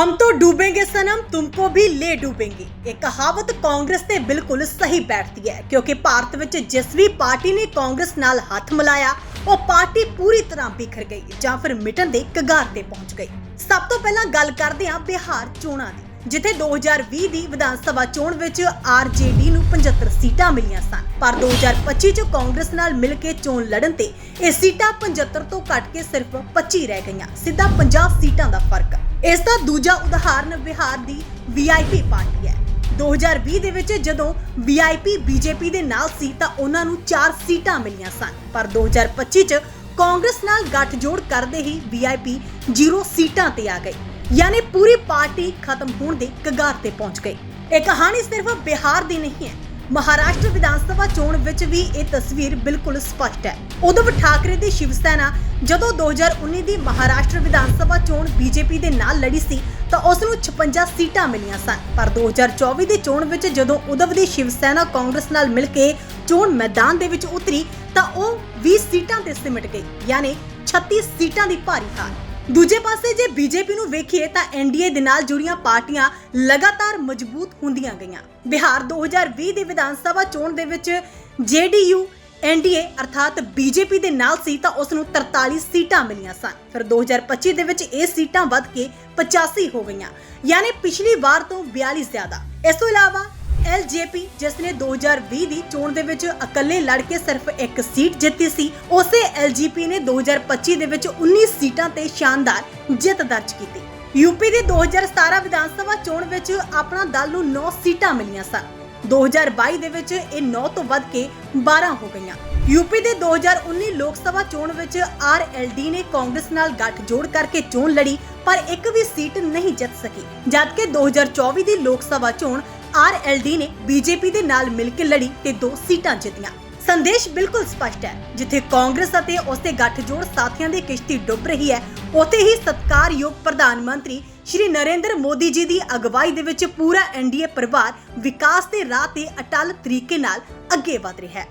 हम तो डूबेंगे सनम, तुमको भी ले डूबेंगे। ਇਹ ਕਹਾਵਤ ਕਾਂਗਰਸ ਤੇ ਬਿਲਕੁਲ ਸਹੀ ਬੈਠਦੀ ਹੈ ਕਿਉਂਕਿ ਭਾਰਤ ਵਿੱਚ ਜਿਸ ਵੀ ਪਾਰਟੀ ਨੇ ਕਾਂਗਰਸ ਨਾਲ ਹੱਥ ਮਿਲਾਇਆ ਉਹ ਪਾਰਟੀ ਪੂਰੀ ਤਰ੍ਹਾਂ ਬਿਖਰ ਗਈ ਜਾਂ ਫਿਰ ਮਿਟਣ ਦੇ ਕਗਾਰ ਤੇ ਪਹੁੰਚ ਗਈ ਸਭ ਤੋਂ ਪਹਿਲਾਂ ਗੱਲ ਕਰਦੇ ਹਾਂ ਬਿਹਾਰ ਚੋਣਾਂ ਦੀ ਜਿੱਥੇ 2020 ਦੀ ਵਿਧਾਨ ਸਭਾ ਚੋਣ ਵਿੱਚ ਆਰਜੇਡੀ ਨੂੰ 75 ਸੀਟਾਂ ਮਿਲੀਆਂ ਸਨ। ਪਰ 2025 ਚ ਕਾਂਗਰਸ ਨਾਲ ਮਿਲ ਕੇ ਚੋਣ ਲੜਨ ਤੇ ਇਹ ਸੀਟਾਂ 75 ਤੋਂ ਘਟ ਕੇ ਸਿਰਫ 25 ਰਹਿ ਗਈਆਂ। ਸਿੱਧਾ 50 ਸੀਟਾਂ ਦਾ ਫ਼ਰਕ। ਇਸ ਦਾ ਦੂਜਾ ਉਦਾਹਰਨ ਬਿਹਾਰ ਦੀ ਵੀਆਈਪੀ ਪਾਰਟੀ ਹੈ। 2020 ਦੇ ਵਿੱਚ ਜਦੋਂ ਵੀਆਈਪੀ ਬੀਜੇਪੀ ਦੇ ਨਾਲ ਸੀ ਤਾਂ ਉਹਨਾਂ ਨੂੰ 4 ਸੀਟਾਂ ਮਿਲੀਆਂ ਸਨ। ਪਰ 2025 ਚ ਕਾਂਗਰਸ ਨਾਲ ਗੱਠਜੋੜ ਕਰਦੇ ਹੀ ਵੀਆਈਪੀ 0 ਸੀਟਾਂ ਤੇ ਆ ਗਈ ਯਾਨੀ ਪੂਰੀ ਪਾਰਟੀ ਖਤਮ ਹੋਣ ਦੀ ਕਗਾਰ ਤੇ ਪਹੁੰਚ ਗਈ। ਇਹ ਕਹਾਣੀ ਸਿਰਫ ਬਿਹਾਰ ਦੀ ਨਹੀਂ ਹੈ, ਮਹਾਰਾਸ਼ਟਰ ਵਿਧਾਨ ਸਭਾ ਚੋਣ ਵਿੱਚ ਵੀ ਇਹ ਤਸਵੀਰ ਬਿਲਕੁਲ ਸਪਸ਼ਟ ਹੈ। ਉਦੋਂ ਠਾਕਰੇ ਦੀ ਸ਼ਿਵ ਸੈਨਾ ਜਦੋਂ 2019 ਦੀ ਮਹਾਰਾਸ਼ਟਰ ਵਿਧਾਨ ਸਭਾ ਚੋਣ ਬੀਜੇਪੀ ਦੇ ਨਾਲ ਲੜੀ ਸੀ, ਤਾਂ ਉਸ ਨੂੰ 56 ਸੀਟਾਂ ਮਿਲੀਆਂ ਸਨ। ਪਰ 2024 ਦੀ ਚੋਣ ਵਿੱਚ ਜਦੋਂ ਉਦਵ ਦੀ ਸ਼ਿਵ ਸੈਨਾ ਕਾਂਗਰਸ ਨਾਲ ਮਿਲ ਕੇ ਚੋਣ ਮੈਦਾਨ ਦੇ ਵਿੱਚ ਉਤਰੀ, ਤਾਂ ਉਹ 20 ਸੀਟਾਂ ਤੇ ਸਿਮਟ ਗਈ, ਯਾਨੀ 36 ਸੀਟਾਂ ਦੀ ਭਾਰੀ ਹਾਰ। ਦੂਜੇ ਪਾਸੇ ਜੇ ਬੀਜੇਪੀ ਨੂੰ ਵੇਖੀਏ ਤਾਂ ਐਨਡੀਏ ਦੇ ਨਾਲ ਜੁੜੀਆਂ ਪਾਰਟੀਆਂ ਲਗਾਤਾਰ ਮਜ਼ਬੂਤ ਹੁੰਦੀਆਂ ਗਈਆਂ। ਬਿਹਾਰ 2020 ਦੀ ਵਿਧਾਨ ਸਭਾ ਚੋਣ ਦੇ ਵਿੱਚ ਜੇਡੀਯੂ ਐਨਡੀਏ ਅਰਥਾਤ ਬੀਜੇਪੀ ਦੇ ਨਾਲ ਸੀ ਤਾਂ ਉਸ ਨੂੰ 43 ਸੀਟਾਂ ਮਿਲੀਆਂ ਸਨ। ਫਿਰ 2025 ਦੇ ਵਿੱਚ ਇਹ ਸੀਟਾਂ ਵੱਧ ਕੇ 85 ਹੋ ਗਈਆਂ। ਯਾਨੀ ਪਿਛਲੀ ਵਾਰ ਤੋਂ 42 ਜ਼ਿਆਦਾ। ਇਸ ਤੋਂ ਇਲਾਵਾ ਐਲਜੇਪੀ ਜਿਸ ਨੇ 2020 ਦੀ ਚੋਣ ਦੇ ਵਿੱਚ ਇਕੱਲੇ ਲੜ ਕੇ ਸਿਰਫ ਇੱਕ ਸੀਟ ਜਿੱਤੀ ਸੀ, ਉਸੇ ਐਲਜੀਪੀ ਨੇ 2025 ਦੇ ਵਿੱਚ 19 ਸੀਟਾਂ ਤੇ ਸ਼ਾਨਦਾਰ ਜਿੱਤ ਦਰਜ ਕੀਤੀ। ਯੂਪੀ ਦੀ 2017 ਵਿਧਾਨ ਸਭਾ ਚੋਣ ਵਿੱਚ ਆਪਣਾ ਦਲ ਨੂੰ 9 ਸੀਟਾਂ ਮਿਲੀਆਂ ਸਨ। 2022 ਦੇ ਵਿੱਚ ਇਹ 9 ਤੋਂ ਵੱਧ ਕੇ 12 ਹੋ ਗਈਆਂ। ਯੂਪੀ ਦੇ 2019 ਲੋਕ ਸਭਾ ਚੋਣ ਵਿੱਚ ਆਰਐਲਡੀ ਨੇ ਕਾਂਗਰਸ ਨਾਲ ਗੱਠਜੋੜ ਕਰਕੇ ਚੋਣ ਲੜੀ, ਪਰ ਇੱਕ ਵੀ ਸੀਟ ਨਹੀਂ ਜਿੱਤ ਸਕੀ। ਜਦਕਿ 2024 ਦੀ ਲੋਕ ਸਭਾ ਚੋਣ ਆਰਐਲਡੀ ਨੇ ਬੀਜੇਪੀ ਦੇ ਨਾਲ ਮਿਲ ਕੇ ਲੜੀ ਤੇ ਦੋ ਸੀਟਾਂ ਜਿੱਤੀਆਂ। ਸੰਦੇਸ਼ ਬਿਲਕੁਲ ਸਪਸ਼ਟ ਹੈ, ਜਿੱਥੇ ਕਾਂਗਰਸ ਅਤੇ ਉਸਦੇ ਗੱਠਜੋੜ ਸਾਥੀਆਂ ਦੀ ਕਿਸ਼ਤੀ ਡੁੱਬ ਰਹੀ ਹੈ, ਉੱਥੇ ਹੀ ਸਤਕਾਰਯੋਗ ਪ੍ਰਧਾਨ ਮੰਤਰੀ ਸ਼੍ਰੀ ਨਰਿੰਦਰ ਮੋਦੀ ਜੀ ਦੀ ਅਗਵਾਈ ਦੇ ਵਿੱਚ ਪੂਰਾ ਐਨਡੀਏ ਪਰਿਵਾਰ ਵਿਕਾਸ ਦੇ ਰਾਹ ਤੇ ਅਟਲ ਤਰੀਕੇ ਨਾਲ ਅੱਗੇ ਵਧ ਰਿਹਾ ਹੈ।